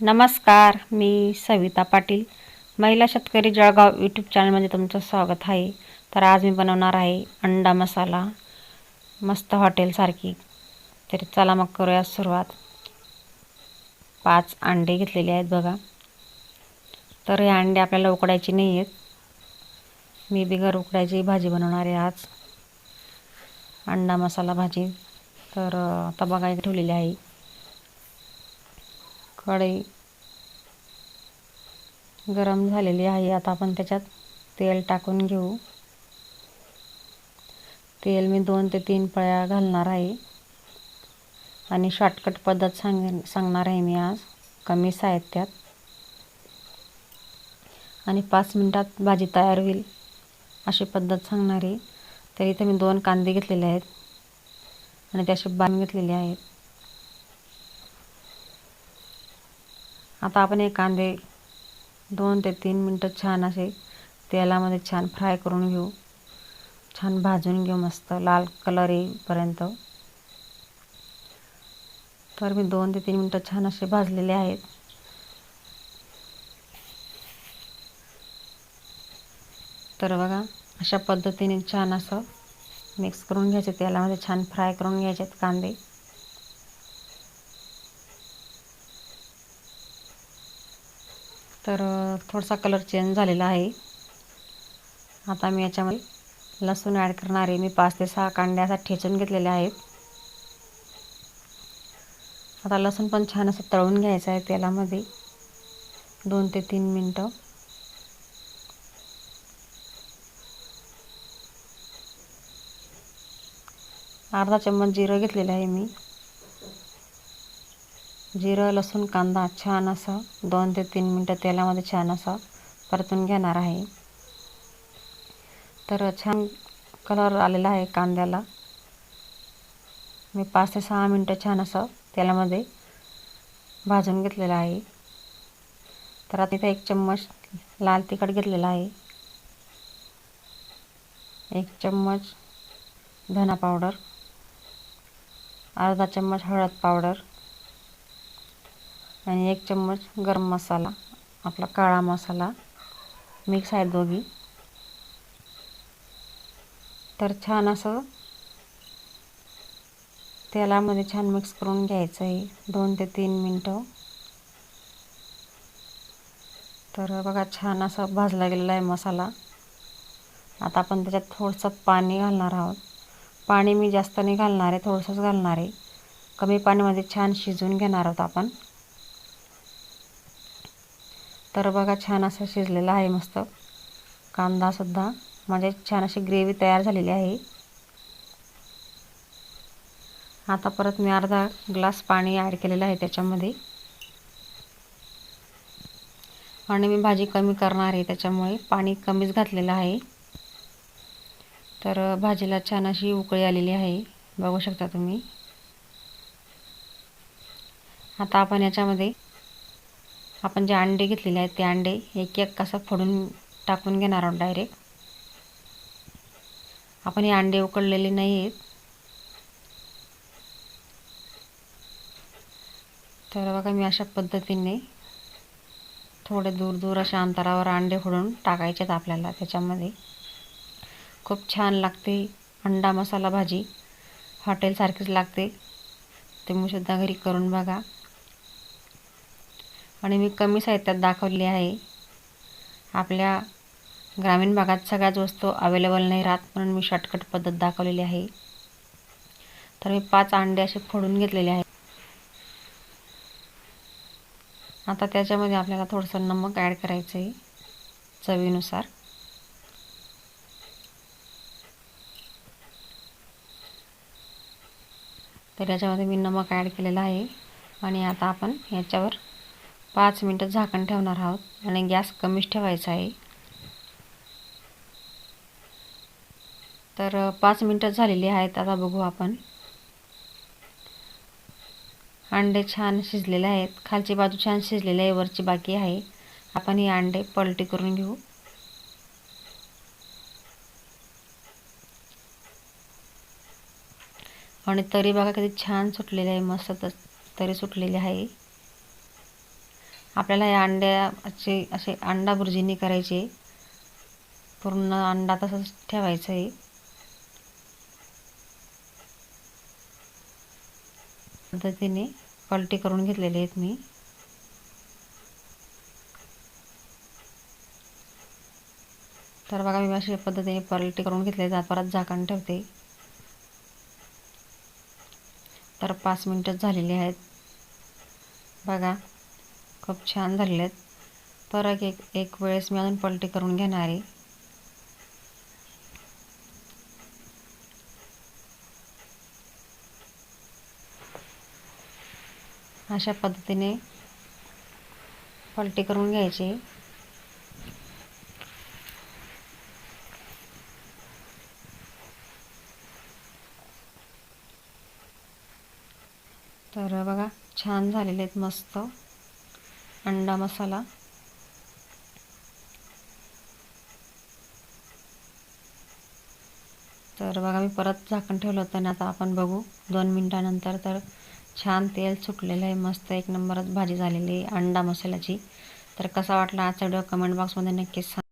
नमस्कार मी सविता पाटील. महिला शेतकरी जळगाव यूट्यूब चॅनलमध्ये तुमचं स्वागत आहे. तर आज मी बनवणार आहे अंडा मसाला. मस्त हॉटेलसारखी. तर चला मग करूया सुरुवात. पाच अंडे घेतलेले आहेत बघा. तर हे अंडे आपल्याला उकडायचे नाही आहेत. मी बिगर उकडायची भाजी बनवणार आहे आज. अंडा मसाला भाजी. तर आता बघा ठेवलेली आहे. कढई गरम झालेली आहे. आता आपण त्याच्यात तेल टाकून घेऊ. तेल मी दोन ते तीन पळ्या घालणार आहे. आणि शॉर्टकट पद्धत सांग सांगणार आहे मी आज. कमी साहित्यात. आणि पाच मिनटात भाजी तयार होईल अशी पद्धत सांगणार आहे. तर इथे मी दोन कांदे घेतलेले आहेत. आणि त्याचे बांध घेतलेले आहेत. आता आपण हे कांदे दोन ते तीन मिनटं छान असे तेलामध्ये छान फ्राय करून घेऊ. छान भाजून घेऊ मस्त लाल कलर येईपर्यंत. तर मी दोन ते तीन मिनटं छान असे भाजलेले आहेत. तर बघा अशा पद्धतीने छान असं मिक्स करून घ्यायचे तेलामध्ये छान फ्राय करून घ्यायचे आहेत कांदे. तर थोडासा कलर चेंज झालेला आहे. आता मी याच्यामध्ये लसूण ॲड करणार आहे. मी पाच ते सहा कांड्या असा ठेचून घेतलेले आहेत. आता लसूण पण छान असं तळून घ्यायचं आहे तेलामध्ये. दोन ते तीन मिनटं. अर्धा चम्मच जिरं घेतलेलं आहे मी. जिरं लसूण कांदा छान असं दोन ते तीन मिनटं तेलामध्ये छान असं परतून घेणार आहे. तर छान कलर आलेला आहे कांद्याला. मी पाच ते सहा मिनटं छान असं तेलामध्ये भाजून घेतलेलं आहे. तर आता इथे एक चम्मच लाल तिखट घेतलेला आहे. एक चम्मच धना पावडर अर्धा चम्मच हळद पावडर आणि एक चम्मच गरम मसाला आपला काळा मसाला मिक्स आहे दोघी. तर छान असं तेलामध्ये छान मिक्स करून घ्यायचं आहे दोन ते तीन मिनटं. तर बघा छान असं भाजला गेलेला आहे मसाला. आता आपण त्याच्यात थोडंसं पाणी घालणार आहोत. पाणी मी जास्त नाही घालणार आहे थोडंसंच घालणार आहे. कमी पाण्यामध्ये छान शिजवून घेणार आहोत आपण. तर बघा छान असं शिजलेलं आहे मस्त. कांदासुद्धा म्हणजे छान अशी ग्रेव्ही तयार झालेली आहे. आता परत मी अर्धा ग्लास पाणी ॲड केलेलं आहे त्याच्यामध्ये. आणि मी भाजी कमी करणार आहे त्याच्यामुळे पाणी कमीच घातलेलं आहे. तर भाजीला छान अशी उकळी आलेली आहे. बघू शकता तुम्ही. आता आपण याच्यामध्ये आपण जे अंडे घेतलेले आहेत ते अंडे एक एक कसं फोडून टाकून घेणार आहोत डायरेक्ट आपण हे अंडे उकळलेले नाही आहेत तर बघा मी अशा पद्धतीने थोडे दूर दूर अशा अंतरावर अंडे फोडून टाकायचेत आपल्याला त्याच्यामध्ये. खूप छान लागते अंडा मसाला भाजी. हॉटेलसारखीच लागते. तुम्हीसुद्धा घरी करून बघा. आणि मी कमी साहित्यात दाखवली आहे. आपल्या ग्रामीण भागात सगळ्याच वस्तू अवेलेबल नाही राहत म्हणून मी शॉर्टकट पद्धत दाखवलेली आहे. तर मी पाच अंडे असे फोडून घेतलेले आहेत. आता त्याच्यामध्ये आपल्याला थोडंसं नमक ॲड करायचं आहे चवीनुसार. तर याच्यामध्ये मी नमक ॲड केलेलं आहे. आणि आता आपण याच्यावर पाच मिनटं झाकण ठेवणार आहोत आणि गॅस कमीच ठेवायचा आहे. तर पाच मिनटं झालेली आहेत आता बघू आपण. अंडे छान शिजलेले आहेत. खालची बाजू छान शिजलेली आहे वरची बाकी आहे. आपण हे अंडे पलटी करून घेऊ. आणि तरी बघा किती छान सुटलेले आहे मस्त तरी सुटलेली आहे. आपल्याला या अंड्याचे असे अंडा बुर्जीनी करायचे. पूर्ण अंडा तसंच ठेवायचं आहे पद्धतीने पलटी करून घेतलेले आहेत मी. तर बघा मी अशा पद्धतीने पलटी करून घेतले जात परत झाकण ठेवते. तर पाच मिनटं झालेली आहेत. बघा खूप छान झालेले आहेत परत एक एक वेळेस मी अजून पलटी करून घेणार आहे. अशा पद्धतीने पलटी करून घ्यायची. तर बघा छान झालेले आहेत मस्त. अंडा मसाला. तर बघा मी परत झाकण ठेवलं होतं आणि आता आपण बघू दोन मिनटानंतर तर छान तेल सुटलेलं आहे मस्त एक नंबरच भाजी झालेली आहे अंडा मसाल्याची. तर कसा वाटला आजचा व्हिडिओ कमेंट बॉक्समध्ये नक्कीच सांग.